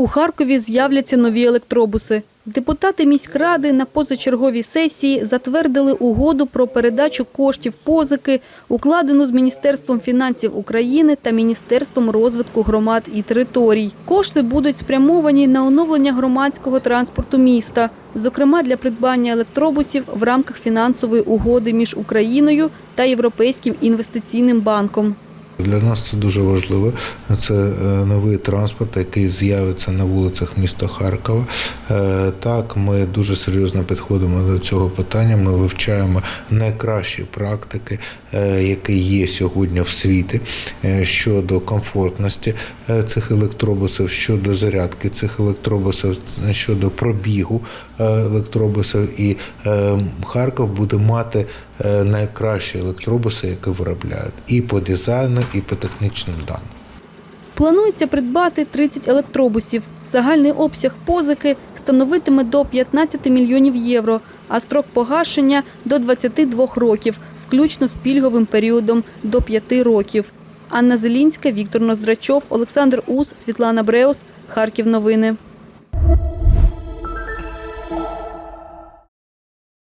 У Харкові з'являться нові електробуси. Депутати міськради на позачерговій сесії затвердили угоду про передачу коштів позики, укладену з Міністерством фінансів України та Міністерством розвитку громад і територій. Кошти будуть спрямовані на оновлення громадського транспорту міста, зокрема для придбання електробусів в рамках фінансової угоди між Україною та Європейським інвестиційним банком. Для нас це дуже важливо. Це е, новий транспорт, який з'явиться на вулицях міста Харкова. Е, Так, ми дуже серйозно підходимо до цього питання. Ми вивчаємо найкращі практики, е, які є сьогодні в світі щодо комфортності цих електробусів, щодо зарядки цих електробусів, щодо пробігу електробусів. І Харків буде мати найкращі електробуси, які виробляють і по дизайну, і по технічним даним. Планується придбати 30 електробусів. Загальний обсяг позики становитиме до 15 мільйонів євро, а строк погашення – до 22 років, включно з пільговим періодом до 5 років. Анна Зелінська, Віктор Ноздрачов, Олександр Ус, Світлана Бреус. Харків новини.